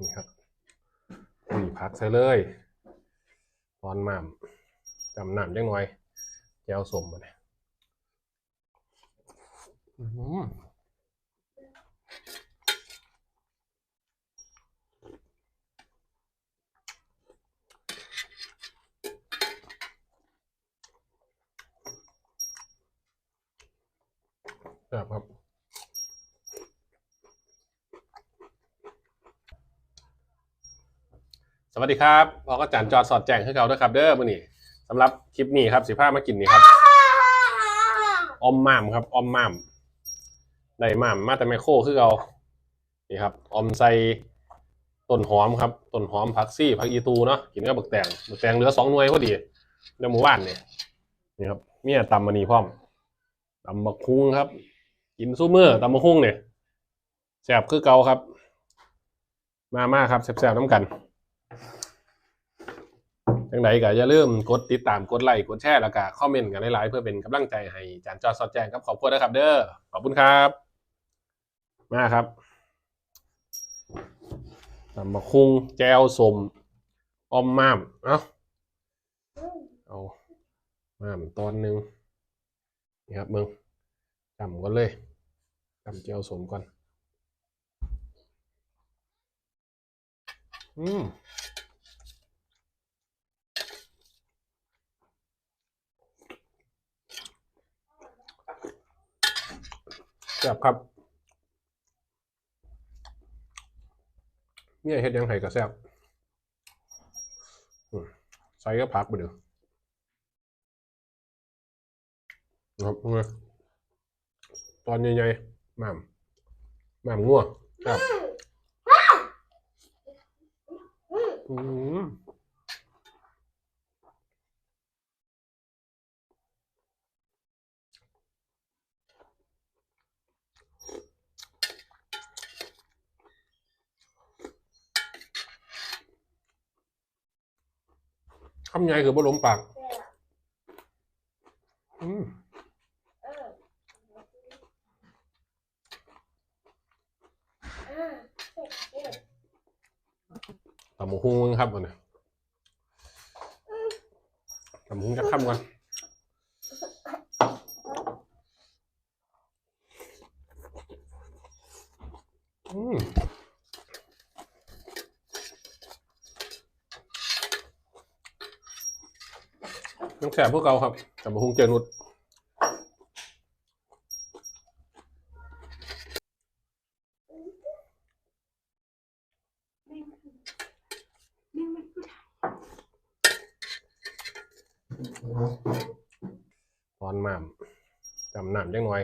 นี่ครับนี่พักใส่เลยตอนหม่ำจำหน้ำจังหน่อยแก้วสมมาเนี่ยอื้อหือแบบครับ สวัสดีครับพอก็จานจอดสอดแจงให้เขาด้วยครับเด้อมื่อนี้สำหรับคลิปนี้ครับสิพามากินนี่ครับออมม่ามครับออมม่ามได้ม่ามมาแต่ไมโครคือเรานี่ครับออมใส่ต้นหอมครับต้นหอมผักซี่ผักอีตูเนาะกินกับบักแตงบักแตงเหลือสองหน่วยพอดีในหมู่บ้านเนี่ยนี่ครับเมียตำมานีพร้อมตำบักคุ้งครับ กินสู้มือตำบักคุ้งเนี่ยแซ่บคือเกาครับ มามาครับแซ่บๆน้ำกัน จังไดก็อย่าลืมกดติดตามกดไลค์กดแชร์แล้วก็คอมเมนต์กันหลายๆเพื่อเป็นกำลังใจให้จานจอดสอดแจ้งครับขอบคุณนะครับ เด้อขอบคุณครับมาครับตำมะคุงแจวสมออมม่ามเอาเอาม่ามตอนหนึ่งนี่ครับมึงจำก่อนเลยจำแจวสมก่อนอืม แซ่บครับเนี่ยเฮ็ดยังไงก็แซ่บอืมใส่ก็พักไปเด้อนะครับเนี่ยตอนใหญ่ๆหม่ำหม่ำงัวครับอืม คำใหญ่คือบ่ล้มปาก อืมตำหมูหุ้งครับวันนี้ตำหมูหุ้งจะค่ำก่อนอืม ยังแสบพวกเราครับตำหมูหุ้งเจนุดตอนหม่ำจำหน้ำจังหน่อย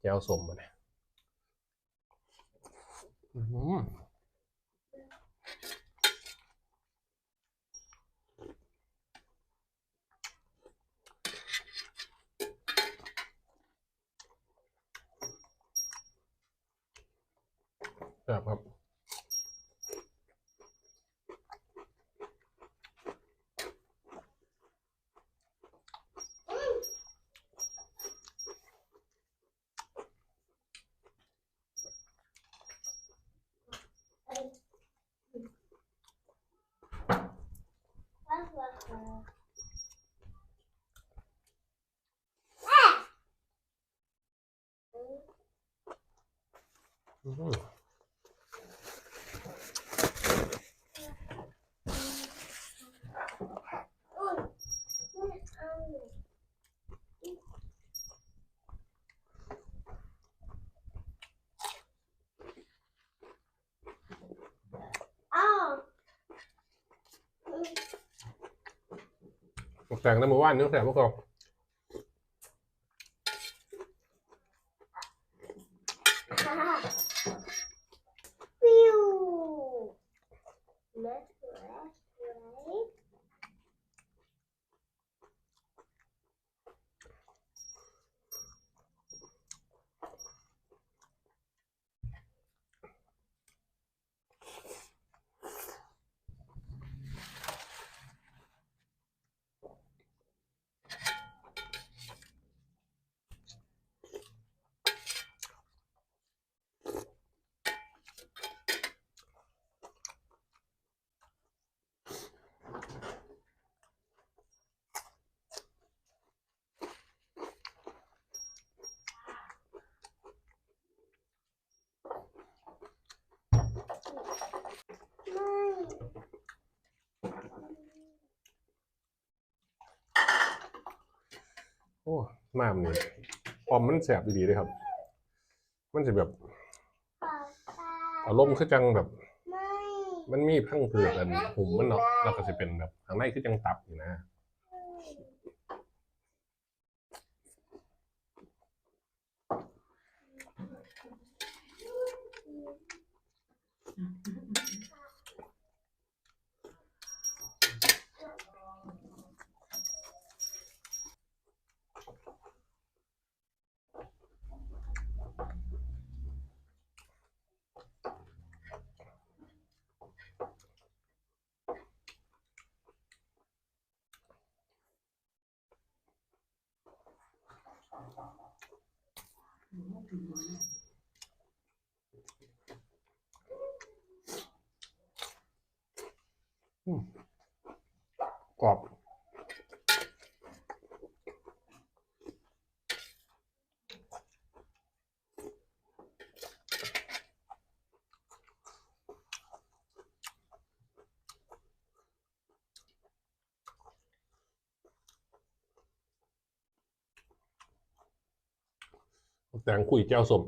แก้วสมมาเนี่ย อื้อหือแบบครับอื้อหื ต่งแต่หมู่บ้านนื้อแต่พวกเรา อ้น้ำนี่ออมมันแสบดีๆเลยครับ มันจะแบบป๊าป๊าอารมณ์คือจังแบบไม่มันมีพังเผือกอันหุ่มมันเนาะแล้วก็จะเป็นแบบข้างในคือจังตับอยู่นะ กรอบ แตงคุยแก้วสม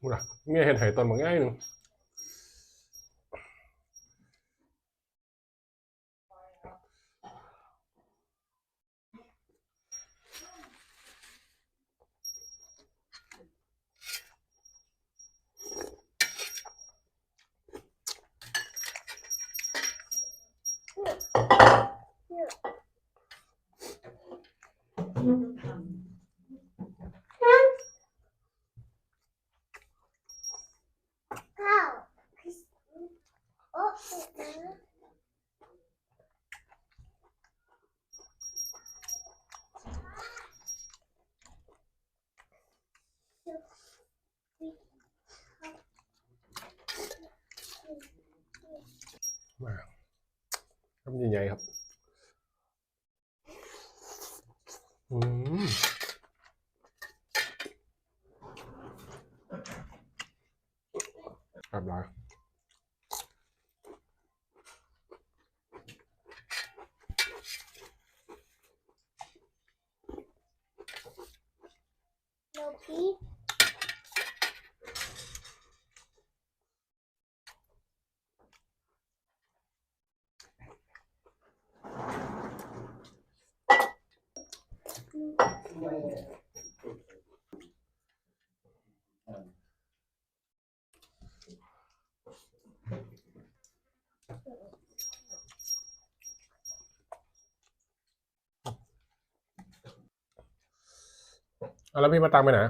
มูล่ะเมียเห็ดไห่ตอนบางง่ายหนึ่ง ข้ำใหญ่ๆครับ แล้วพี่มาตังไปไหน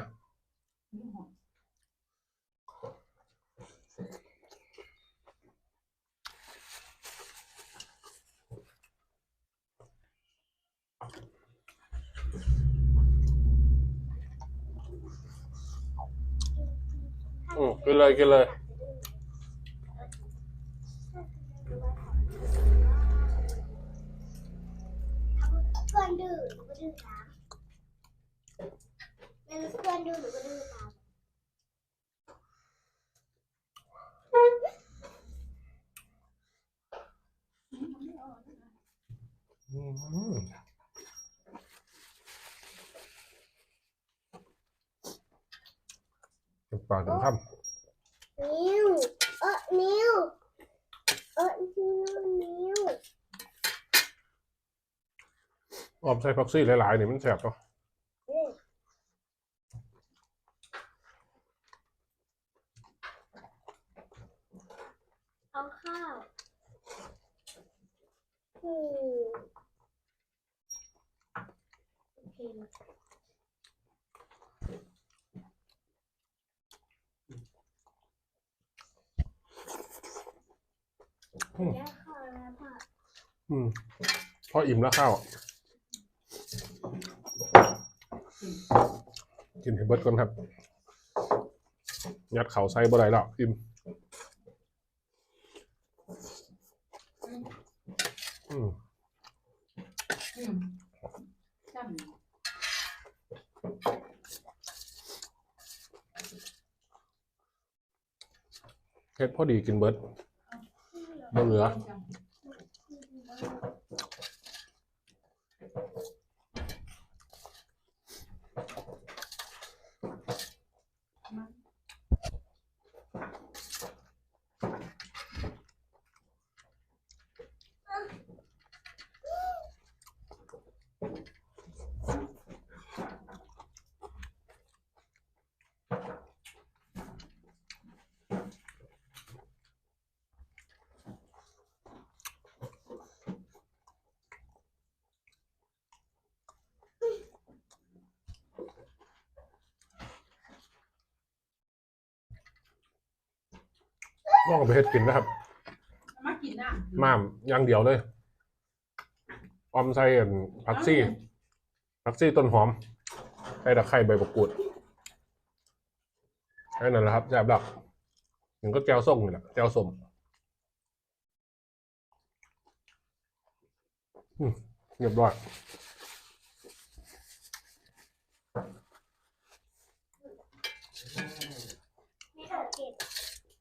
อืมกินเลยกินเลยเพื่อนดื้อหนูก็ดื้อตา มแล้วเพื่อนดื้อหนูก็ดื้อตามอืมเก็บปากถึงค่นิ้ว เออนิ้ว เออนิ้วนิ้วำออมใส่พ็อกซี่หลายๆนี่มันแสบเนาะ เอ้ย อืมโอเคแยกข้าวแล้วพ่ออืมพออิ่มแล้วข้าวอะกินให้เบิดก่อนครับ ยัดเข่าใส่บ่ได้หรอกอิ่มอืม อืมจำ เฮ็ดพอดีกินเบิร์ดบ่เหลือ ว่องไปเฮ็ดกินนะครับ มากินน้ำม่ามอย่างเดียวเลยออมใส่อั่นผักซี่ผักซี่ต้นหอมใส่ตะไคร้ใบมะกรูดแค่นั้นแหละครับแซ่บดักถึงก็แก้วส้มนี่แหละแก้วส้มอืมเรียบร้อย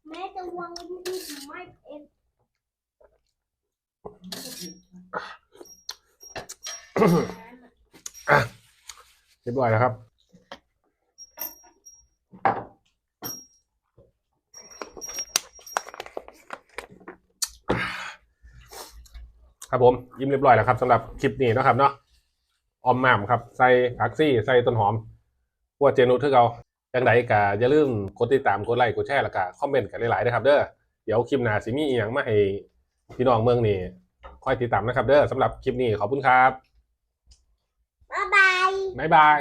แม่เก็บ แม่จะเรียบร้อยแล้วครับครับผมยิ้มเรียบร้อยแล้วครับสำหรับคลิปนี้นะครับเนาะออมแหม่มครับ ใส่ผักซี่ ใส่ต้นหอมพวกเจนุทือเรา จังไดก็อย่าลืมกดติดตามกดไลค์กดแชร์แล้วก็คอมเมนต์กันหลายๆนะครับเด้อเดี๋ยวคลิปหน้าสิมีอีหยังมาให้พี่น้องเมืองนี่คอยติดตามนะครับเด้อสำหรับคลิปนี้ขอบคุณครับบ๊ายบาย บ๊ายบาย